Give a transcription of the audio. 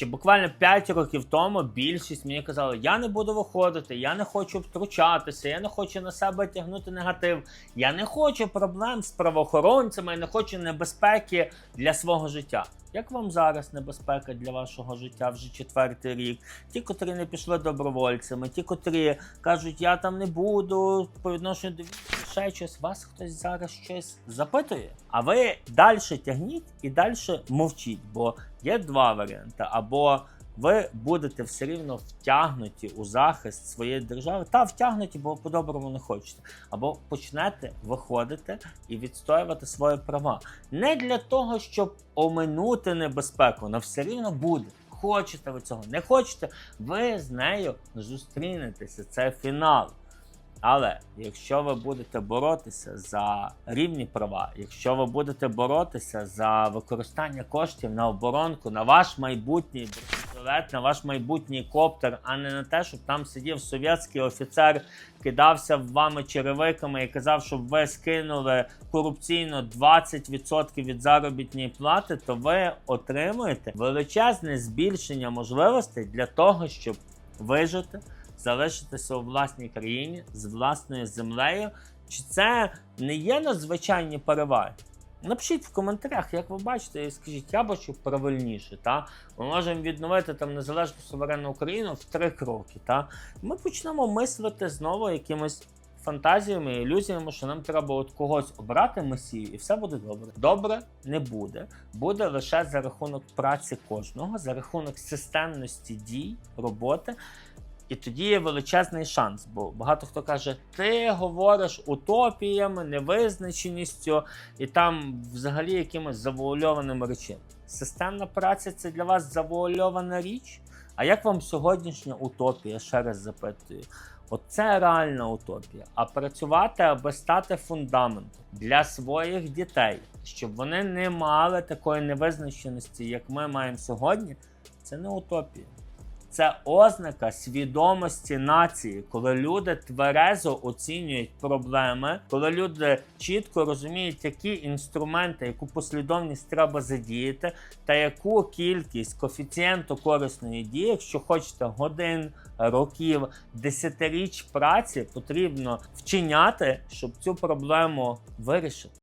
Чи буквально 5 років тому більшість мені казали, я не буду виходити, я не хочу втручатися, я не хочу на себе тягнути негатив, я не хочу проблем з правоохоронцями, я не хочу небезпеки для свого життя. Як вам зараз небезпека для вашого життя вже четвертий рік? Ті, котрі не пішли добровольцями, ті, котрі кажуть, я там не буду по відношенню до ще щось, вас хтось зараз щось запитує. А ви далі тягніть і далі мовчіть, бо є два варіанти. Або ви будете все рівно втягнуті у захист своєї держави, та втягнуті, бо по-доброму не хочете. Або почнете виходити і відстоювати свої права. Не для того, щоб оминути небезпеку, вона все рівно буде. Хочете ви цього, не хочете, ви з нею зустрінетеся. Це фінал. Але якщо ви будете боротися за рівні права, якщо ви будете боротися за використання коштів на оборонку, на ваш майбутній бронежилет, на ваш майбутній коптер, а не на те, щоб там сидів совєтський офіцер, кидався в вами черевиками і казав, щоб ви скинули корупційно 20% від заробітної плати, то ви отримуєте величезне збільшення можливостей для того, щоб вижити залишитися у власній країні з власною землею. Чи це не є надзвичайні переваги? Напишіть в коментарях, як ви бачите, і скажіть, я бачу правильніше. Та? Ми можемо відновити там незалежну суверенну Україну в три кроки. Та? Ми почнемо мислити знову якимось фантазіями, ілюзіями, що нам треба от когось обрати месію, і все буде добре. Добре не буде. Буде лише за рахунок праці кожного, за рахунок системності дій, роботи. І тоді є величезний шанс, бо багато хто каже: ти говориш утопіями, невизначеністю і там взагалі якимось завуальованими речами. Системна праця це для вас завуальована річ. А як вам сьогоднішня утопія? Ще раз запитую. Оце реальна утопія. А працювати, аби стати фундаментом для своїх дітей, щоб вони не мали такої невизначеності, як ми маємо сьогодні, це не утопія. Це ознака свідомості нації, коли люди тверезо оцінюють проблеми, коли люди чітко розуміють, які інструменти, яку послідовність треба задіяти, та яку кількість коефіцієнту корисної дії, якщо хочете годин, років, десятиріч праці потрібно вчиняти, щоб цю проблему вирішити.